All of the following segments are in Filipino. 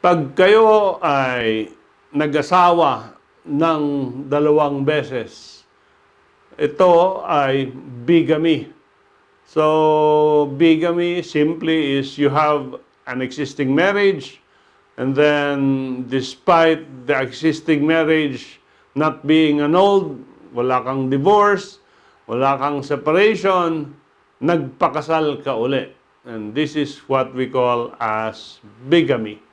Pag kayo ay nag-asawa ng dalawang beses, ito ay bigamy. So, bigamy simply is you have an existing marriage and then despite the existing marriage not being annulled, wala kang divorce, wala kang separation, nagpakasal ka uli. And this is what we call as bigamy.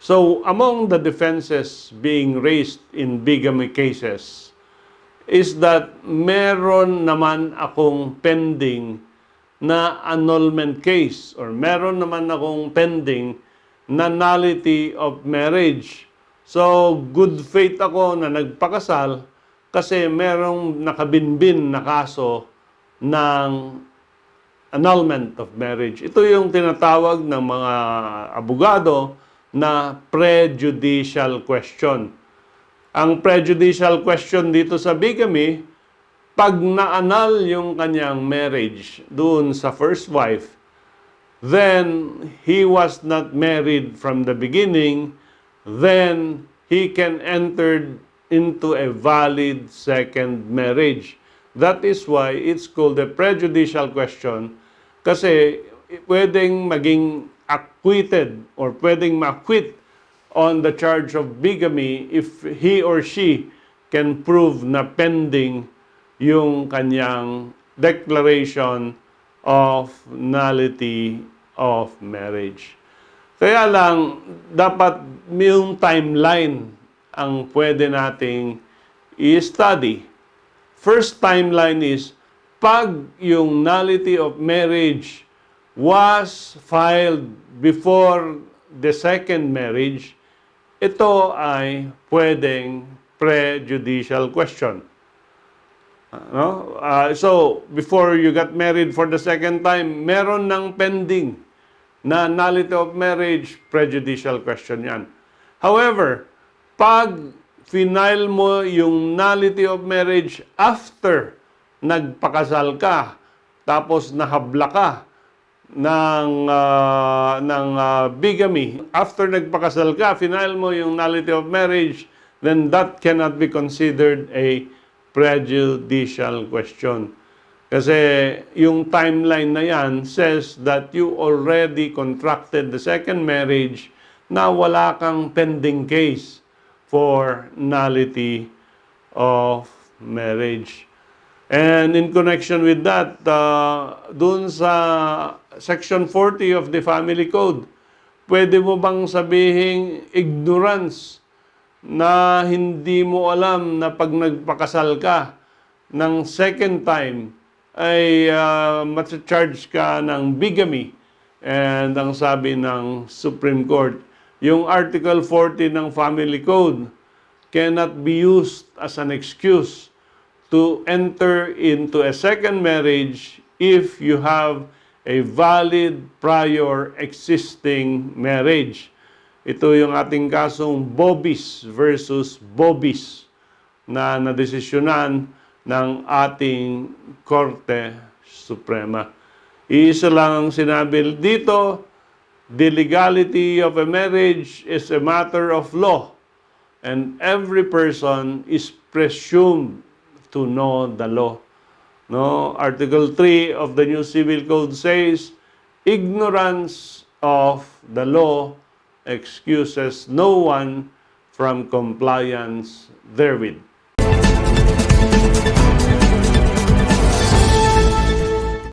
So, among the defenses being raised in bigamy cases is that meron naman akong pending na annulment case or meron naman akong pending na nullity of marriage. So, good faith ako na nagpakasal kasi merong nakabinbin na kaso ng annulment of marriage. Ito yung tinatawag ng mga abogado na prejudicial question. Ang prejudicial question dito sa bigamy, pag na-annul yung kanyang marriage doon sa first wife, then he was not married from the beginning, then he can enter into a valid second marriage. That is why it's called a prejudicial question kasi pwedeng maging acquitted or pwedeng ma-acquit on the charge of bigamy if he or she can prove na pending yung kanyang declaration of nullity of marriage. Kaya lang, dapat yung timeline ang pwede nating i-study. First timeline is, pag yung nullity of marriage was filed before the second marriage, ito ay pwedeng prejudicial question. No? Uh, so, before you got married for the second time, meron ng pending na nullity of marriage, prejudicial question yan. However, pag final mo yung nullity of marriage after nagpakasal ka, tapos nahabla ka ng, ah, ng ah, bigamy, after nagpakasal ka, final mo yung nullity of marriage, then that cannot be considered a prejudicial question. Kasi yung timeline na yan says that you already contracted the second marriage na wala kang pending case for nullity of marriage. And in connection with that, uh, dun sa Section 40 of the Family Code, pwede mo bang sabihin ignorance na hindi mo alam na pag nagpakasal ka ng second time ay uh, charge ka ng bigamy. And ang sabi ng Supreme Court, yung Article 40 ng Family Code cannot be used as an excuse to enter into a second marriage if you have a valid prior existing marriage. Ito yung ating kasong Bobis versus Bobis na nadesisyonan ng ating Korte Suprema. Iisa lang ang sinabi dito, the legality of a marriage is a matter of law and every person is presumed to know the law. No, Article 3 of the new Civil Code says, ignorance of the law excuses no one from compliance therewith.